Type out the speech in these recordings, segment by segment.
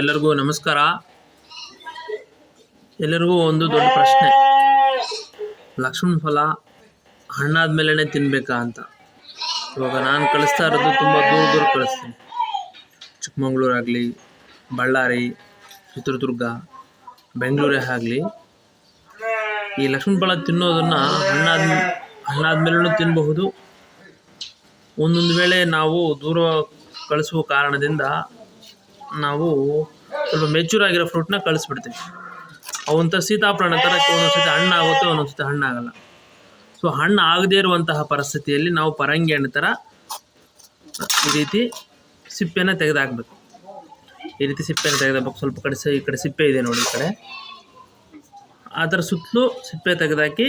ಎಲ್ಲರಿಗೂ ನಮಸ್ಕಾರ. ಎಲ್ಲರಿಗೂ ಒಂದು ದೊಡ್ಡ ಪ್ರಶ್ನೆ. ಲಕ್ಷ್ಮಣ ಫಲ ಹಣ್ಣಾದ ಮೇಲೇ ತಿನ್ನಬೇಕಾ ಅಂತ. ಇವಾಗ ನಾನು ಕಳಿಸ್ತಾ ಇರೋದು ತುಂಬ ದೂರ ದೂರ ಕಳಿಸ್ತೀನಿ. ಚಿಕ್ಕಮಗಳೂರಾಗಲಿ ಬಳ್ಳಾರಿ, ಚಿತ್ರದುರ್ಗ, ಬೆಂಗಳೂರೇ ಆಗಲಿ. ಈ ಲಕ್ಷ್ಮಣ ಫಲ ತಿನ್ನೋದನ್ನು ಹಣ್ಣಾದ ಹಣ್ಣಾದ ಮೇಲೂ ತಿನ್ನಬಹುದು ಒಂದೊಂದು ವೇಳೆ ನಾವು ದೂರ ಕಳಿಸುವ ಕಾರಣದಿಂದ ನಾವು ಸ್ವಲ್ಪ ಮೆಚೂರ್ ಆಗಿರೋ ಫ್ರೂಟ್ನ ಕಳಿಸ್ಬಿಡ್ತೀವಿ. ಅವಂಥ ಸೀತಾಫಲ ಥರ ಒಂದೊಂದು ಸತಿ ಹಣ್ಣು ಆಗುತ್ತೆ, ಒಂದೊಂದು ಸತಿ ಹಣ್ಣಾಗಲ್ಲ ಸೊ ಹಣ್ಣು ಆಗದೇ ಇರುವಂತಹ ಪರಿಸ್ಥಿತಿಯಲ್ಲಿ ನಾವು ಪರಂಗಿ ಹಣ್ಣು ಥರ ಈ ರೀತಿ ಸಿಪ್ಪೆನ ತೆಗೆದಾಕ್ಬೇಕು. ಈ ರೀತಿ ಸಿಪ್ಪೆನ ತೆಗೆದಾಕ್ಬೇಕು. ಸ್ವಲ್ಪ ಕಡೆ ಈ ಕಡೆ ಸಿಪ್ಪೆ ಇದೆ ನೋಡಿ ಈ ಕಡೆ. ಅದರ ಸುತ್ತಲೂ ಸಿಪ್ಪೆ ತೆಗೆದಾಕಿ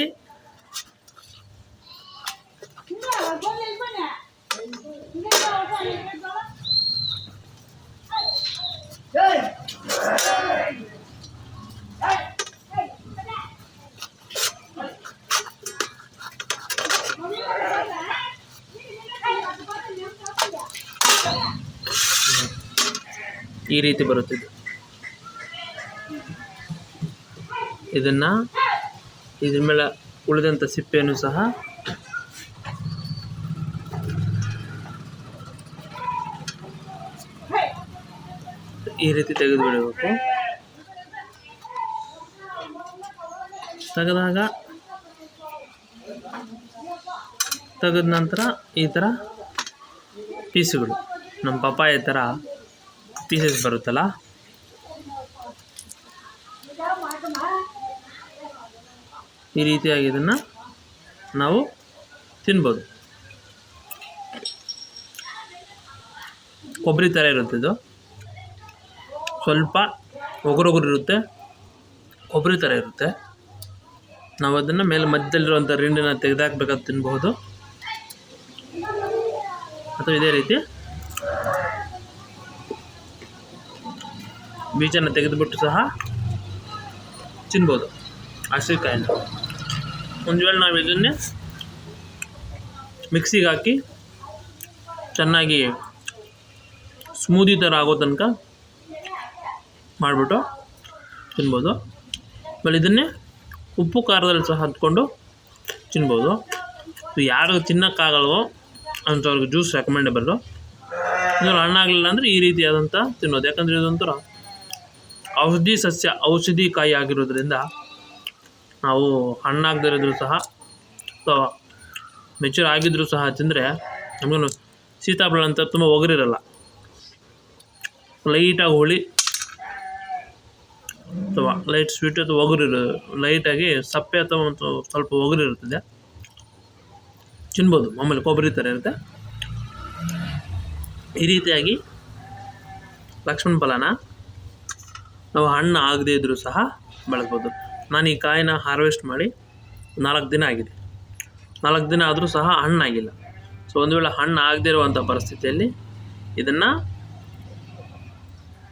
ಈ ರೀತಿ ಬರುತ್ತಿದ್ದು ಇದನ್ನು ಇದ್ರ ಮೇಲೆ ಉಳಿದಂಥ ಸಿಪ್ಪೆಯನ್ನು ಸಹ ಈ ರೀತಿ ತೆಗೆದು ಬಿಡಬೇಕು ತೆಗೆದಾಗ ತೆಗೆದ ನಂತರ ಈ ಥರ ಪೀಸುಗಳು. ನಮ್ಮ ಪಪ್ಪಾಯ ಥರ ಪೀಸಸ್ ಬರುತ್ತಲ್ಲ? ಈ ರೀತಿಯಾಗಿ ಇದನ್ನು ನಾವು ತಿನ್ಬೋದು. ಕೊಬ್ಬರಿ ಥರ ಇರುತ್ತೆ ಇದು. ಸ್ವಲ್ಪ ಇರುತ್ತೆ. ಕೊಬ್ಬರಿ ಥರ ಇರುತ್ತೆ. ನಾವು ಅದನ್ನು ಮೇಲೆ ಮಧ್ಯದಲ್ಲಿರುವಂಥ ರಿಂಡನ್ನ ತೆಗೆದಾಕ್ಬೇಕಾದ್ರೆ ತಿನ್ಬಹುದು. ಅಥವಾ ಇದೇ ರೀತಿ ಬೀಜನ ತೆಗೆದುಬಿಟ್ಟು ಸಹ ತಿನ್ಬೋದು. ಹಸಿಕಾಯಿನ ಒಂದು ವೇಳೆ ನಾವು ಇದನ್ನೇ ಮಿಕ್ಸಿಗೆ ಹಾಕಿ ಚೆನ್ನಾಗಿ ಸ್ಮೂದಿ ಥರ ಆಗೋ ತನಕ ಮಾಡಿಬಿಟ್ಟು ತಿನ್ಬೋದು. ಆಮೇಲೆ ಇದನ್ನೇ ಉಪ್ಪು ಖಾರದಲ್ಲಿ ಸಹ ಹತ್ಕೊಂಡು ತಿನ್ಬೋದು. ಯಾರು ತಿನ್ನೋಕ್ಕಾಗಲ್ವೋ ಅಂಥವ್ರಿಗೆ ಜ್ಯೂಸ್ ರೆಕಮೆಂಡೇಬಲ್ಲು ಹಣ್ಣಾಗಲಿಲ್ಲ ಅಂದರೆ ಈ ರೀತಿಯಾದಂಥ ತಿನ್ನೋದು. ಯಾಕಂದರೆ ಇದೊಂಥರ ಔಷಧಿ ಸಸ್ಯ ಔಷಧಿ ಕಾಯಿ ಆಗಿರೋದ್ರಿಂದ ನಾವು ಹಣ್ಣಾಗದಿರೋದ್ರೂ ಸಹ ಅಥವಾ ಮೆಚೂರ್ ಆಗಿದ್ರೂ ಸಹ ತಿಂದರೆ ನಮಗೂ ಸೀತಾಫಲ ಅಂತ ತುಂಬ ಒಗರಿರಲ್ಲ. ಲೈಟಾಗಿ ಹುಳಿ ಅಥವಾ ಲೈಟ್ ಸ್ವೀಟ್ ಅಥವಾ ಒಗರಿರೋ ಲೈಟಾಗಿ ಸಪ್ಪೆ ಅಥವಾ ಒಂದು ಸ್ವಲ್ಪ ಒಗರಿರುತ್ತದೆ. ತಿನ್ಬೋದು, ಮಾಮೂಲಿ ಕೊಬ್ಬರಿ ಥರ ಇರುತ್ತೆ. ಈ ರೀತಿಯಾಗಿ ಲಕ್ಷ್ಮಣ ಫಲನ ನಾವು ಹಣ್ಣು ಆಗದೇ ಇದ್ದರೂ ಸಹ ಬಳಸ್ಬೋದು ನಾನು ಈ ಕಾಯಿನ ಹಾರ್ವೆಸ್ಟ್ ಮಾಡಿ ನಾಲ್ಕು ದಿನ ಆಗಿದೆ. ನಾಲ್ಕು ದಿನ ಆದರೂ ಸಹ ಹಣ್ಣಾಗಿಲ್ಲ ಸೊ ಒಂದು ವೇಳೆ ಹಣ್ಣು ಆಗದೇ ಇರುವಂಥ ಪರಿಸ್ಥಿತಿಯಲ್ಲಿ ಇದನ್ನು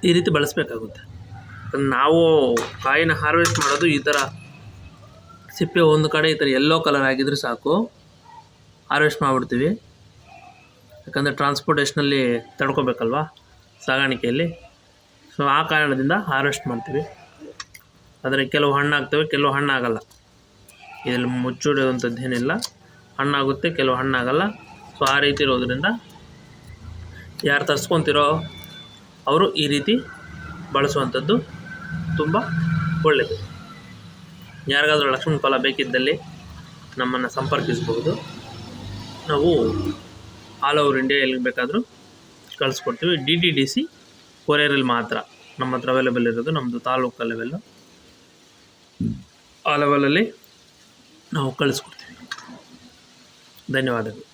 ಈ ರೀತಿ ಬಳಸಬೇಕಾಗುತ್ತೆ. ನಾವು ಕಾಯಿನ ಹಾರ್ವೆಸ್ಟ್ ಮಾಡೋದು ಈ ಥರ ಸಿಪ್ಪೆ ಒಂದು ಕಡೆ ಈ ಥರ ಎಲ್ಲೋ ಕಲರ್ ಆಗಿದ್ರೆ ಸಾಕು. ಹಾರ್ವೆಸ್ಟ್ ಮಾಡಿಬಿಡ್ತೀವಿ. ಯಾಕಂದರೆ ಟ್ರಾನ್ಸ್ಪೋರ್ಟೇಷನಲ್ಲಿ ತಡ್ಕೋಬೇಕಲ್ವಾ? ಸಾಗಾಣಿಕೆಯಲ್ಲಿ. ಸೊ ಆ ಕಾರಣದಿಂದ ಹಾರ್ವೆಸ್ಟ್ ಮಾಡ್ತೀವಿ. ಆದರೆ ಕೆಲವು ಹಣ್ಣಾಗ್ತವೆ ಕೆಲವು ಹಣ್ಣಾಗಲ್ಲ ಇದರಲ್ಲಿ ಮುಚ್ಚಿಡುವಂಥದ್ದು ಏನಿಲ್ಲ. ಹಣ್ಣಾಗುತ್ತೆ ಕೆಲವು ಹಣ್ಣಾಗಲ್ಲ ಸೊ ಆ ರೀತಿ ಇರೋದರಿಂದ ಯಾರು ತರಿಸ್ಕೊತಿರೋ ಅವರು ಈ ರೀತಿ ಬಳಸುವಂಥದ್ದು ತುಂಬ ಒಳ್ಳೆಯದು ಯಾರಿಗಾದರೂ ಲಕ್ಷ್ಮಣ ಫಲ ಬೇಕಿದ್ದಲ್ಲಿ ನಮ್ಮನ್ನು ಸಂಪರ್ಕಿಸಬಹುದು. ನಾವು ಆಲ್ ಓವರ್ ಇಂಡಿಯಾ ಎಲ್ಲಿಗೆ ಬೇಕಾದರೂ ಕಳಿಸ್ಕೊಡ್ತೀವಿ. ಡಿ ಟಿ ಡಿ ಸಿ ಕೊರಿಯರಲ್ಲಿ ಮಾತ್ರ ನಮ್ಮ ಹತ್ರ ಅವೈಲೇಬಲ್ ಇರೋದು ನಮ್ಮದು ತಾಲೂಕು ಲೆವೆಲ್ಲು ಆ ಲೆವೆಲಲ್ಲಿ ನಾವು ಕಳಿಸ್ಕೊಡ್ತೀವಿ. ಧನ್ಯವಾದಗಳು.